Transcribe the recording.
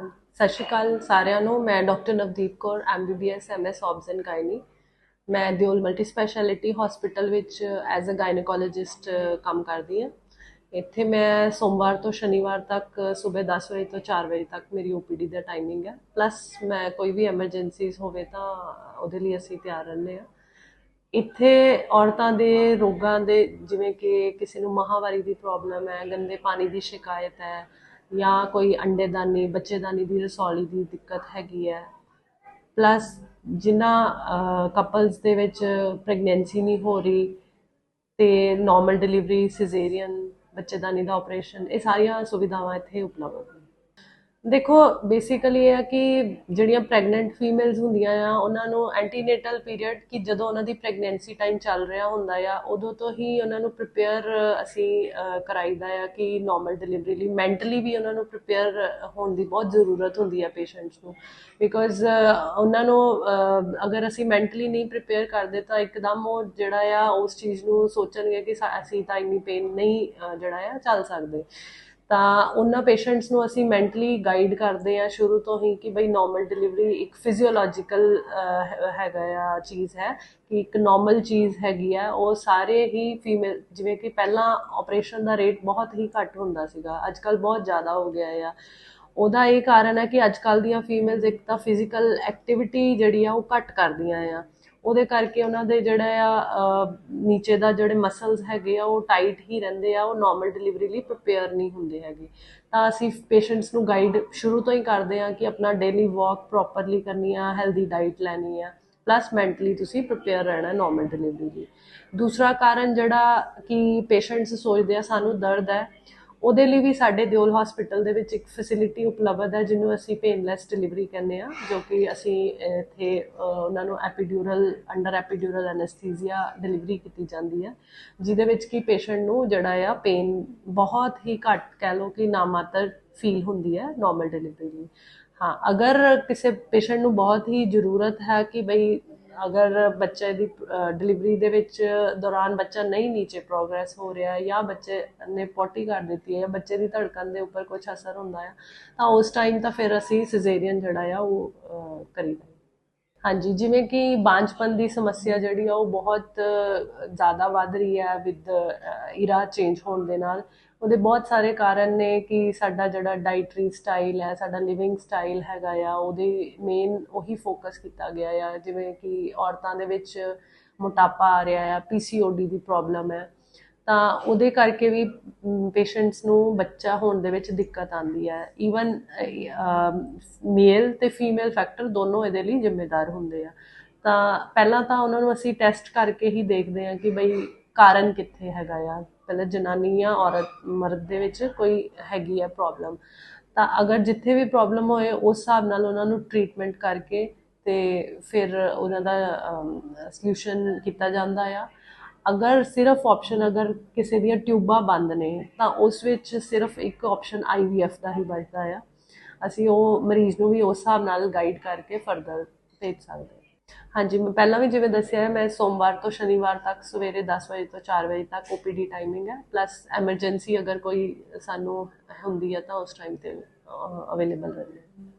ਸਤਿ ਸ਼੍ਰੀ ਅਕਾਲ ਸਾਰਿਆਂ ਨੂੰ। ਮੈਂ doctor Navdeep Kaur MBBS MS obs and gynae ਮੈਂ ਦਿਓਲ ਮਲਟੀ ਸਪੈਸ਼ਲਿਟੀ ਹਸਪੀਟਲ ਵਿੱਚ ਐਜ਼ ਅ ਗਾਇਨੋਕੋਲੋਜਿਸਟ ਕੰਮ ਕਰਦੀ ਹਾਂ। ਇੱਥੇ ਮੈਂ ਸੋਮਵਾਰ ਤੋਂ ਸ਼ਨੀਵਾਰ ਤੱਕ ਸਵੇਰ 10 ਵਜੇ ਤੋਂ 4 ਵਜੇ ਤੱਕ ਮੇਰੀ ਓਪੀਡੀ ਦਾ ਟਾਈਮਿੰਗ ਹੈ। ਪਲੱਸ ਮੈਂ ਕੋਈ ਵੀ ਐਮਰਜੈਂਸੀਜ਼ ਹੋਵੇ ਤਾਂ ਉਹਦੇ ਲਈ ਅਸੀਂ ਤਿਆਰ ਰਹਿੰਦੇ ਹਾਂ। ਇੱਥੇ ਔਰਤਾਂ ਦੇ ਰੋਗਾਂ ਦੇ ਜਿਵੇਂ ਕਿ ਕਿਸੇ ਨੂੰ ਮਹਾਵਾਰੀ ਦੀ ਪ੍ਰੋਬਲਮ ਹੈ, ਗੰਦੇ ਪਾਣੀ ਦੀ ਸ਼ਿਕਾਇਤ ਹੈ ਜਾਂ ਕੋਈ ਅੰਡੇਦਾਨੀ, ਬੱਚੇਦਾਨੀ ਦੀ ਰਸੌਲੀ ਦੀ ਦਿੱਕਤ ਹੈਗੀ ਹੈ। ਪਲੱਸ ਜਿਨ੍ਹਾਂ ਕਪਲਸ ਦੇ ਵਿੱਚ ਪ੍ਰੈਗਨੈਂਸੀ ਨਹੀਂ ਹੋ ਰਹੀ ਤੇ ਨਾਰਮਲ ਡਿਲੀਵਰੀ ਸਿਜ਼ੇਰੀਅਨ ਬੱਚੇਦਾਨੀ ਦਾ ਆਪਰੇਸ਼ਨ ਇਹ ਸਾਰੀਆਂ ਸੁਵਿਧਾਵਾਂ ਇੱਥੇ ਉਪਲਬਧ ਨੇ। ਦੇਖੋ ਬੇਸਿਕਲੀ ਇਹ ਆ ਕਿ ਜਿਹੜੀਆਂ ਪ੍ਰੈਗਨੈਂਟ ਫੀਮੇਲਸ ਹੁੰਦੀਆਂ ਆ ਉਹਨਾਂ ਨੂੰ ਐਂਟੀਨੇਟਲ ਪੀਰੀਅਡ ਕਿ ਜਦੋਂ ਉਹਨਾਂ ਦੀ ਪ੍ਰੈਗਨੈਂਸੀ ਟਾਈਮ ਚੱਲ ਰਿਹਾ ਹੁੰਦਾ ਆ ਉਦੋਂ ਤੋਂ ਹੀ ਉਹਨਾਂ ਨੂੰ ਪ੍ਰਿਪੇਅਰ ਅਸੀਂ ਅਹ, ਕਰਾਈਦਾ ਆ ਕਿ ਨਾਰਮਲ ਡਿਲੀਵਰੀ ਲਈ। ਮੈਂਟਲੀ ਵੀ ਉਹਨਾਂ ਨੂੰ ਪ੍ਰਿਪੇਅਰ ਹੋਣ ਦੀ ਬਹੁਤ ਜ਼ਰੂਰਤ ਹੁੰਦੀ ਆ ਪੇਸ਼ੈਂਟਸ ਨੂੰ। ਬਿਕੋਜ਼ ਉਹਨਾਂ ਨੂੰ ਅਗਰ ਅਸੀਂ ਮੈਂਟਲੀ ਨਹੀਂ ਪ੍ਰਿਪੇਅਰ ਕਰਦੇ ਤਾਂ ਇੱਕਦਮ ਉਹ ਜਿਹੜਾ ਆ ਉਸ ਚੀਜ਼ ਨੂੰ ਸੋਚਣਗੇ ਕਿ ਅਸੀਂ ਤਾਂ ਇੰਨੀ ਪੇਨ ਨਹੀਂ ਜਿਹੜਾ ਆ ਚੱਲ ਸਕਦੇ। ਤਾਂ ਉਹਨਾਂ ਪੇਸ਼ੈਂਟਸ ਨੂੰ ਅਸੀਂ ਮੈਂਟਲੀ ਗਾਈਡ ਕਰਦੇ ਆ ਸ਼ੁਰੂ ਤੋਂ ਹੀ ਕਿ ਬਈ ਨਾਰਮਲ ਡਿਲੀਵਰੀ ਇੱਕ ਫਿਜ਼ੀਓਲੋਜੀਕਲ ਹੈਗਾ ਆ ਚੀਜ਼ ਹੈ ਕਿ ਇੱਕ ਨਾਰਮਲ ਚੀਜ਼ ਹੈਗੀ ਆ, ਉਹ ਸਾਰੇ ਹੀ ਫੀਮੇਲ ਜਿਵੇਂ ਕਿ ਪਹਿਲਾਂ ਆਪਰੇਸ਼ਨ ਦਾ ਰੇਟ ਬਹੁਤ ਹੀ ਘੱਟ ਹੁੰਦਾ ਸੀਗਾ ਅੱਜ ਕੱਲ ਬਹੁਤ ਜ਼ਿਆਦਾ ਹੋ ਗਿਆ ਆ। ਉਹਦਾ ਇਹ ਕਾਰਨ ਹੈ ਕਿ ਅੱਜ ਕੱਲ ਦੀਆਂ ਫੀਮੇਲਸ ਇੱਕ ਤਾਂ ਫਿਜ਼ੀਕਲ ਐਕਟੀਵਿਟੀ ਜਿਹੜੀ ਆ ਉਹ ਘੱਟ ਕਰਦੀਆਂ ਆ। ਉਹਦੇ ਕਰਕੇ ਉਹਨਾਂ ਦੇ ਜਿਹੜਾ ਆ ਨੀਚੇ ਦਾ ਜਿਹੜੇ ਮਸਲਸ ਹੈਗੇ ਆ, ਉਹ ਟਾਈਟ ਹੀ ਰਹਿੰਦੇ ਆ, ਉਹ ਨਾਰਮਲ ਡਿਲੀਵਰੀ ਲਈ ਪ੍ਰਪੇਅਰ ਨਹੀਂ ਹੁੰਦੇ ਹੈਗੇ। ਤਾਂ ਅਸੀਂ ਪੇਸ਼ੈਂਟਸ ਨੂੰ ਗਾਈਡ ਸ਼ੁਰੂ ਤੋਂ ਹੀ ਕਰਦੇ ਆ ਕਿ ਆਪਣਾ ਡੇਲੀ ਵਾਕ ਪ੍ਰੋਪਰਲੀ ਕਰਨੀ ਆ ਹੈਲਦੀ ਡਾਈਟ ਲੈਣੀ ਆ ਪਲੱਸ ਮੈਂਟਲੀ ਤੁਸੀਂ ਪ੍ਰਿਪੇਅਰ ਰਹਿਣਾ ਨਾਰਮਲ ਡਿਲੀਵਰੀ ਲਈ। ਦੂਸਰਾ ਕਾਰਨ ਜਿਹੜਾ ਕਿ ਪੇਸ਼ੈਂਟਸ ਸੋਚਦੇ ਆ, ਸਾਨੂੰ ਦਰਦ ਹੈ ਉਹਦੇ ਲਈ ਵੀ ਸਾਡੇ ਦਿਓਲ ਹਸਪੀਟਲ ਦੇ ਵਿੱਚ ਇੱਕ ਫੈਸਿਲਿਟੀ ਉਪਲਬਧ ਹੈ, ਜਿਹਨੂੰ ਅਸੀਂ ਪੇਨਲੈਸ ਡਿਲੀਵਰੀ ਕਹਿੰਦੇ ਆ ਜੋ ਕਿ ਅਸੀਂ ਇੱਥੇ ਉਹਨਾਂ ਨੂੰ epidural under epidural anaesthesia delivery ਕੀਤੀ ਜਾਂਦੀ ਹੈ, ਜਿਹਦੇ ਵਿੱਚ ਕਿ ਪੇਸ਼ੈਂਟ ਨੂੰ ਜਿਹੜਾ ਆ ਪੇਨ ਬਹੁਤ ਹੀ ਘੱਟ ਕਹਿ ਲਓ ਕਿ ਨਾਮਾਤਰ ਫੀਲ ਹੁੰਦੀ ਹੈ ਨਾਰਮਲ ਡਿਲੀਵਰੀ ਲਈ। ਹਾਂ, ਅਗਰ ਕਿਸੇ ਪੇਸ਼ੈਂਟ ਨੂੰ ਬਹੁਤ ਹੀ ਜ਼ਰੂਰਤ ਹੈ ਕਿ ਬਈ ਅਗਰ ਬੱਚੇ ਦੀ ਡਿਲੀਵਰੀ ਦੇ ਵਿੱਚ ਦੌਰਾਨ ਬੱਚਾ ਨਹੀਂ ਨੀਚੇ ਪ੍ਰੋਗਰੈਸ ਹੋ ਰਿਹਾ ਹੈ ਜਾਂ ਬੱਚੇ ਨੇ ਪੋਟੀ ਕਰ ਦਿੱਤੀ ਹੈ ਜਾਂ ਬੱਚੇ ਦੀ ਧੜਕਣ ਦੇ ਉੱਪਰ ਕੁਝ ਅਸਰ ਹੁੰਦਾ ਹੈ ਤਾਂ ਉਸ ਟਾਈਮ ਤਾਂ ਫਿਰ ਅਸੀਂ ਸਿਜ਼ੇਰੀਅਨ ਜਿਹੜਾ ਆ ਉਹ ਅਹ, ਕਰੀਦਾ ਹਾਂਜੀ ਜਿਵੇਂ ਕਿ ਬਾਂਝਪਨ ਦੀ ਸਮੱਸਿਆ ਜਿਹੜੀ ਆ ਉਹ ਬਹੁਤ ਜ਼ਿਆਦਾ ਵੱਧ ਰਹੀ ਹੈ ਵਿਦ ਇਰਾ ਚੇਂਜ ਹੋਣ ਦੇ ਨਾਲ। ਉਹਦੇ ਬਹੁਤ ਸਾਰੇ ਕਾਰਨ ਨੇ ਕਿ ਸਾਡਾ ਜਿਹੜਾ ਡਾਈਟਰੀ ਸਟਾਈਲ ਹੈ, ਸਾਡਾ ਲਿਵਿੰਗ ਸਟਾਈਲ ਹੈਗਾ ਆ, ਉਹਦੇ ਮੇਨ ਉਹੀ ਫੋਕਸ ਕੀਤਾ ਗਿਆ ਆ, ਜਿਵੇਂ ਕਿ ਔਰਤਾਂ ਦੇ ਵਿੱਚ ਮੋਟਾਪਾ ਆ ਰਿਹਾ ਆ ਪੀਸੀਓਡੀ ਦੀ ਪ੍ਰੋਬਲਮ ਹੈ। ਤਾਂ ਉਹਦੇ ਕਰਕੇ ਵੀ ਪੇਸ਼ੈਂਟਸ ਨੂੰ ਬੱਚਾ ਹੋਣ ਦੇ ਵਿੱਚ ਦਿੱਕਤ ਆਉਂਦੀ ਹੈ। ਈਵਨ ਮੇਲ ਤੇ ਫੀਮੇਲ ਫੈਕਟਰ ਦੋਨੋਂ ਇਹਦੇ ਲਈ ਜ਼ਿੰਮੇਦਾਰ ਹੁੰਦੇ ਆ। ਤਾਂ ਪਹਿਲਾਂ ਤਾਂ ਉਹਨਾਂ ਨੂੰ ਅਸੀਂ ਟੈਸਟ ਕਰਕੇ ਹੀ ਦੇਖਦੇ ਹਾਂ ਕਿ ਬਈ ਕਾਰਨ ਕਿੱਥੇ ਹੈਗਾ ਆ। ਪਹਿਲਾਂ ਜਨਾਨੀ ਜਾਂ ਔਰਤ, ਮਰਦ ਦੇ ਵਿੱਚ ਕੋਈ ਹੈਗੀ ਹੈ ਪ੍ਰੋਬਲਮ ਤਾਂ ਅਗਰ ਜਿੱਥੇ ਵੀ ਪ੍ਰੋਬਲਮ ਹੋਏ, ਉਸ ਹਿਸਾਬ ਨਾਲ ਉਹਨਾਂ ਨੂੰ ਟ੍ਰੀਟਮੈਂਟ ਕਰਕੇ ਤੇ ਫਿਰ ਉਹਨਾਂ ਦਾ ਸੋਲੂਸ਼ਨ ਕੀਤਾ ਜਾਂਦਾ ਆ। ਅਗਰ ਸਿਰਫ ਆਪਸ਼ਨ ਅਗਰ ਕਿਸੇ ਦੀਆਂ ਟਿਊਬਾਂ ਬੰਦ ਨੇ, ਤਾਂ ਉਸ ਵਿੱਚ ਸਿਰਫ ਇੱਕ ਆਪਸ਼ਨ ਆਈਵੀਐਫ ਦਾ ਹੀ ਬਚਦਾ ਆ। ਅਸੀਂ ਉਹ ਮਰੀਜ਼ ਨੂੰ ਵੀ ਉਸ ਹਿਸਾਬ ਨਾਲ ਗਾਈਡ ਕਰਕੇ ਫਰਦਰ ਭੇਜ ਸਕਦੇ ਹਾਂਜੀ, ਮੈਂ ਪਹਿਲਾਂ ਵੀ ਜਿਵੇਂ ਦੱਸਿਆ ਹੈ ਮੈਂ ਸੋਮਵਾਰ ਤੋਂ ਸ਼ਨੀਵਾਰ ਤੱਕ ਸਵੇਰੇ 10 ਵਜੇ ਤੋਂ 4 ਵਜੇ ਤੱਕ ਓਪੀਡੀ ਟਾਈਮਿੰਗ ਹੈ ਪਲੱਸ ਐਮਰਜੈਂਸੀ ਅਗਰ ਕੋਈ ਸਾਨੂੰ ਹੁੰਦੀ ਹੈ ਤਾਂ ਉਸ ਟਾਈਮ ਤੇ ਅਵੇਲੇਬਲ ਰਹਿੰਦੇ